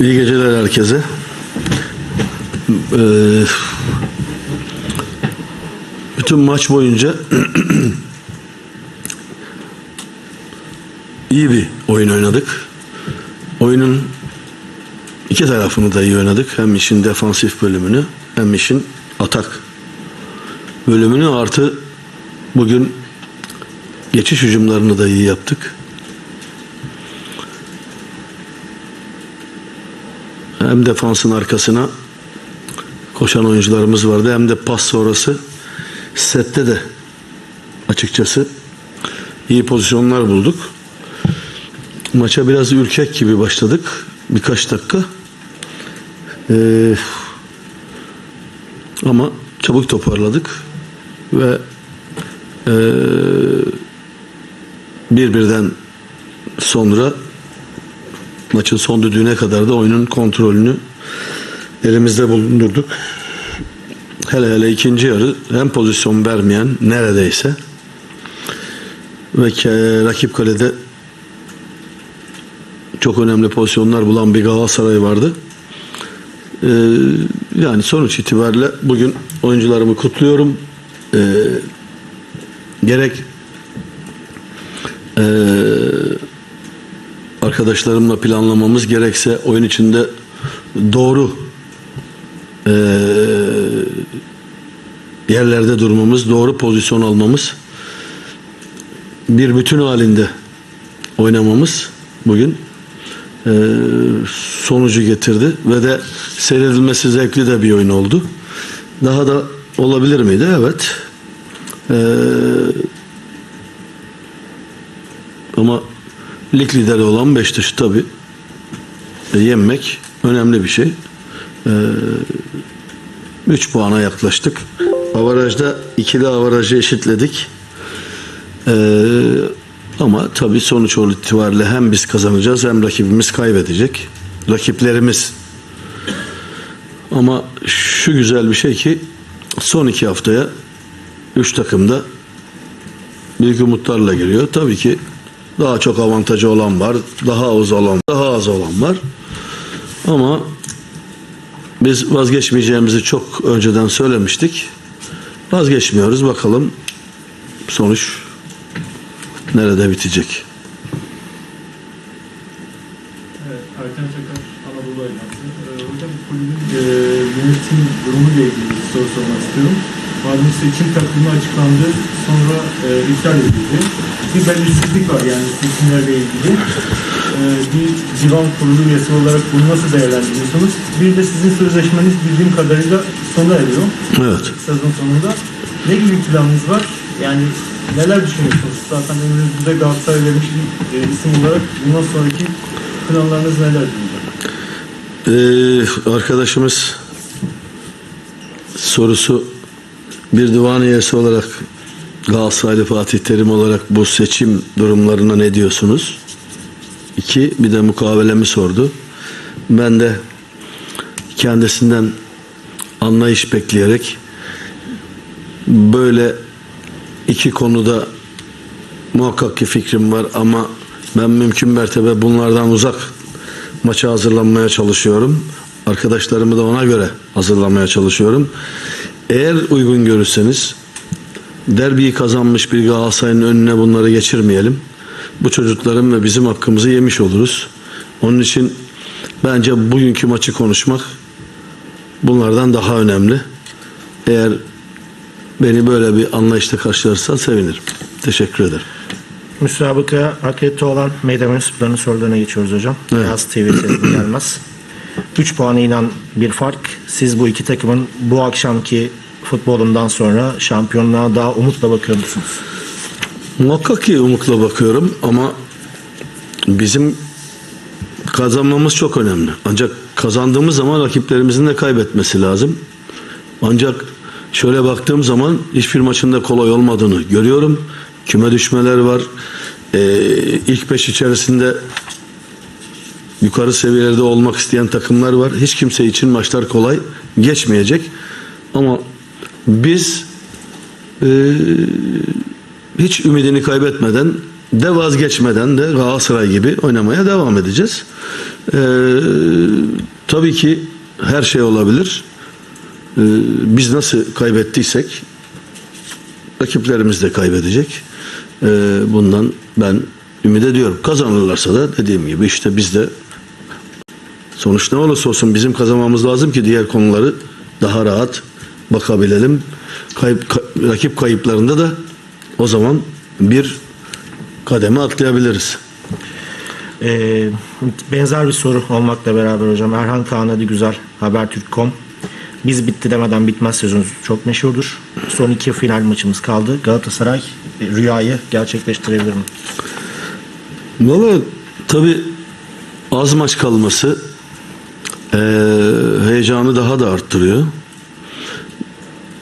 İyi geceler herkese. Ee, bütün maç boyunca iyi bir oyun oynadık. Oyunun iki tarafını da iyi oynadık. Hem işin defansif bölümünü hem işin atak bölümünü artı bugün geçiş hücumlarını da iyi yaptık. Hem defansın arkasına koşan oyuncularımız vardı hem de pas sonrası sette de açıkçası iyi pozisyonlar bulduk. Maça biraz ürkek gibi başladık birkaç dakika. Ee, ama çabuk toparladık ve ee, bir birden sonra maçın son düdüğüne kadar da oyunun kontrolünü elimizde bulundurduk. Hele hele ikinci yarı hem pozisyon vermeyen neredeyse ve ke- rakip kalede çok önemli pozisyonlar bulan bir Galatasaray vardı. Ee, yani sonuç itibariyle bugün oyuncularımı kutluyorum. Ee, gerek ee, arkadaşlarımla planlamamız gerekse oyun içinde doğru ee, yerlerde durmamız, doğru pozisyon almamız, bir bütün halinde oynamamız bugün ee, sonucu getirdi ve de seyredilmesi zevkli de bir oyun oldu. Daha da olabilir miydi? Evet. Ee, ama lig lideri olan Beşiktaş'ı tabii e, yenmek önemli bir şey. 3 puana yaklaştık. Avarajda ikili avarajı eşitledik. Ee, ama tabii sonuç itibariyle hem biz kazanacağız hem rakibimiz kaybedecek. Rakiplerimiz. Ama şu güzel bir şey ki son iki haftaya üç takım da büyük umutlarla giriyor. Tabii ki daha çok avantajı olan var, daha az olan, daha az olan var. Ama biz vazgeçmeyeceğimizi çok önceden söylemiştik. Vazgeçmiyoruz. Bakalım sonuç nerede bitecek. Evet, Erkan Çakar, Anadolu Ajansı. Ee, hocam kulübün e, yönetim durumuyla ilgili bir soru sormak istiyorum. Malum seçim takvimi açıklandı, sonra e, iptal edildi. Bir belirsizlik var yani seçimlerle ilgili. E, bir divan kurulu üyesi olarak bunu nasıl değerlendiriyorsunuz? Bir de sizin sözleşmeniz bildiğim kadarıyla sona eriyor Evet. sezon sonunda. Ne gibi planınız var? Yani neler düşünüyorsunuz? Zaten önünüzde Galatasaray vermiş bir e, isim olarak bundan sonraki planlarınız neler? Ee, arkadaşımız sorusu bir divan üyesi olarak Galatasaraylı Fatih Terim olarak bu seçim durumlarına ne diyorsunuz? İki, bir de mukavelemi sordu. Ben de kendisinden anlayış bekleyerek böyle iki konuda muhakkak ki fikrim var ama ben mümkün mertebe bunlardan uzak maça hazırlanmaya çalışıyorum. Arkadaşlarımı da ona göre hazırlamaya çalışıyorum. Eğer uygun görürseniz derbiyi kazanmış bir Galatasaray'ın önüne bunları geçirmeyelim. Bu çocukların ve bizim hakkımızı yemiş oluruz. Onun için bence bugünkü maçı konuşmak bunlardan daha önemli. Eğer beni böyle bir anlayışla karşılarsan sevinirim. Teşekkür ederim. Müsabaka akredite olan meydan mensuplarının sorularına geçiyoruz hocam. Evet. Beyaz TV Sezgin gelmez. 3 puana inen bir fark. Siz bu iki takımın bu akşamki futbolundan sonra şampiyonluğa daha umutla bakıyor musunuz? Muhakkak ki umutla bakıyorum ama bizim kazanmamız çok önemli. Ancak kazandığımız zaman rakiplerimizin de kaybetmesi lazım. Ancak şöyle baktığım zaman hiçbir maçın da kolay olmadığını görüyorum. Küme düşmeler var. Ee, ilk beş içerisinde yukarı seviyelerde olmak isteyen takımlar var. Hiç kimse için maçlar kolay geçmeyecek. Ama biz eee hiç ümidini kaybetmeden de vazgeçmeden de Galatasaray gibi oynamaya devam edeceğiz. Ee, tabii ki her şey olabilir. Ee, biz nasıl kaybettiysek rakiplerimiz de kaybedecek. Ee, bundan ben ümit ediyorum. Kazanırlarsa da dediğim gibi işte biz de sonuç ne olursa olsun bizim kazanmamız lazım ki diğer konuları daha rahat bakabilelim. Kayıp, ka- rakip kayıplarında da o zaman bir kademe atlayabiliriz. Ee, benzer bir soru olmakla beraber hocam. Erhan Kaan Adı Güzel Habertürk.com Biz bitti demeden bitmez sözünüz çok meşhurdur. Son iki final maçımız kaldı. Galatasaray e, rüyayı gerçekleştirebilir mi? Valla tabi az maç kalması eee, heyecanı daha da arttırıyor.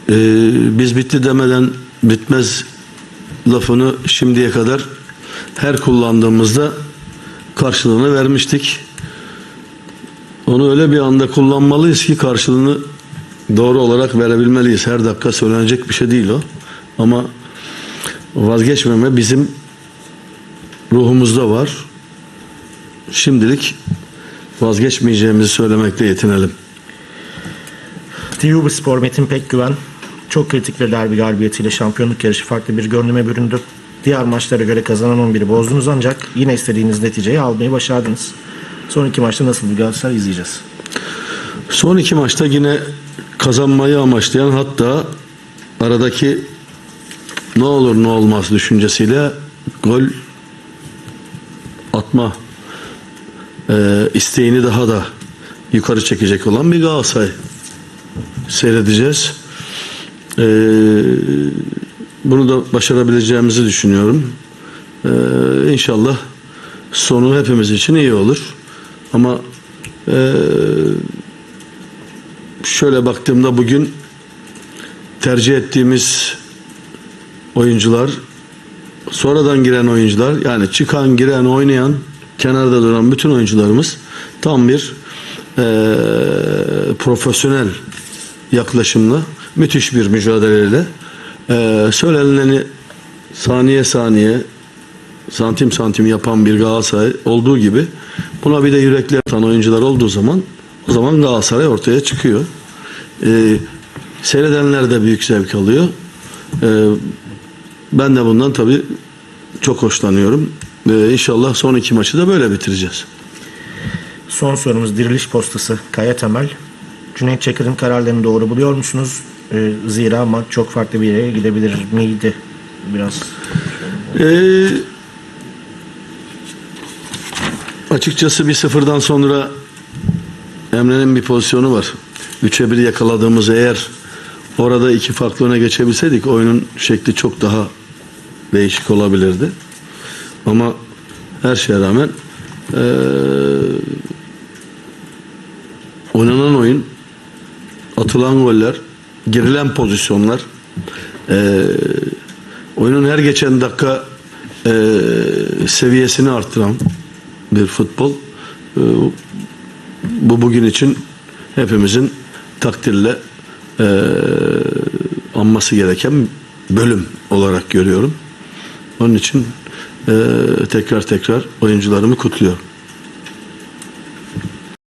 Eee, biz bitti demeden bitmez lafını şimdiye kadar her kullandığımızda karşılığını vermiştik. Onu öyle bir anda kullanmalıyız ki karşılığını doğru olarak verebilmeliyiz. Her dakika söylenecek bir şey değil o. Ama vazgeçmeme bizim ruhumuzda var. Şimdilik vazgeçmeyeceğimizi söylemekle yetinelim. TVB Spor Metin Pekgüven çok kritik bir derbi galibiyetiyle şampiyonluk yarışı farklı bir görünüme büründü. Diğer maçlara göre kazanan 11'i bozdunuz ancak yine istediğiniz neticeyi almayı başardınız. Son iki maçta nasıl bir Galatasaray izleyeceğiz? Son iki maçta yine kazanmayı amaçlayan hatta aradaki ne olur ne olmaz düşüncesiyle gol atma e, isteğini daha da yukarı çekecek olan bir Galatasaray seyredeceğiz. E, bunu da başarabileceğimizi düşünüyorum. E, inşallah sonu hepimiz için iyi olur. Ama e, şöyle baktığımda bugün tercih ettiğimiz oyuncular sonradan giren oyuncular yani çıkan giren oynayan kenarda duran bütün oyuncularımız tam bir eee, profesyonel yaklaşımla müthiş bir mücadeleyle eee söylenileni saniye saniye santim santim yapan bir Galatasaray olduğu gibi buna bir de yürekli atan oyuncular olduğu zaman o zaman Galatasaray ortaya çıkıyor. Ee, seyredenler de büyük zevk alıyor. Ee, ben de bundan tabii çok hoşlanıyorum. Ee, inşallah son iki maçı da böyle bitireceğiz. Son sorumuz diriliş postası Kaya Temel. Cüneyt Çakır'ın kararlarını doğru buluyor musunuz? Ee, zira maç çok farklı bir yere gidebilir miydi? Biraz Ee, açıkçası bir sıfırdan sonra Emre'nin bir pozisyonu var. Üçe bir yakaladığımız eğer orada iki farklı öne geçebilseydik oyunun şekli çok daha değişik olabilirdi. Ama her şeye rağmen eee oynanan oyun atılan goller girilen pozisyonlar eee oyunun her geçen dakika eee, seviyesini arttıran bir futbol. Eee, bu bugün için hepimizin takdirle eee, anması gereken bölüm olarak görüyorum. Onun için eee, tekrar tekrar oyuncularımı kutluyorum.